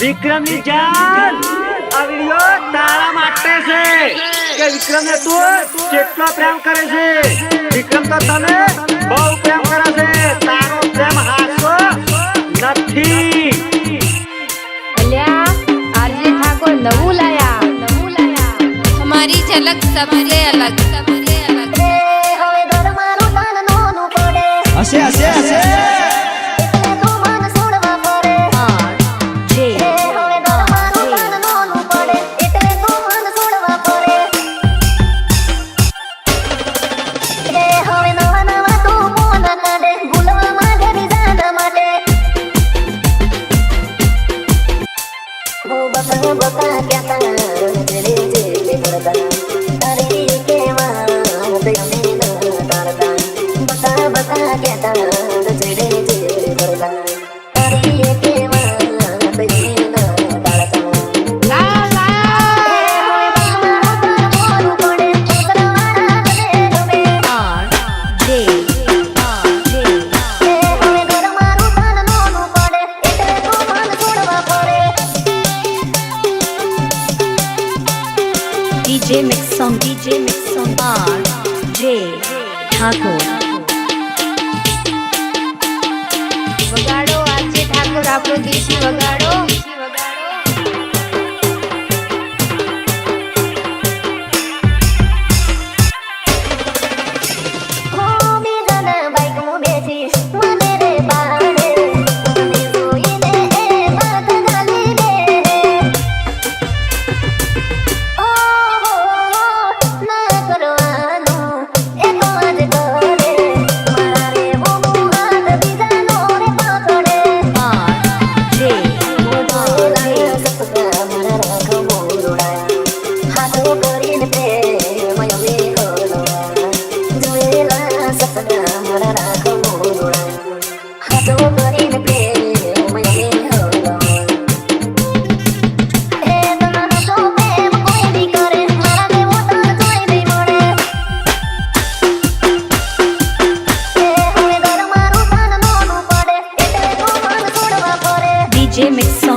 વિક્રમની જાન! આ વિડિયો તારા માટે છે! કે વિક્રમ ને તું કેટલો પ્રેમ કરે છે વિક્રમ તો તને બહુ પ્રેમ કરે છે. તારો પ્રેમ હાસો નથી. અલ્યા આજે ઠાકોર નવું લાયા નવું લાયા તમારી ઝલક સબસે અલગ. સબસે અલગ હશે હશે હશે. DJ Mix on DJ Mix on R J Thakur વગાડો આજે ઠાકોર આપણો દેશી વગાડો DJ Mix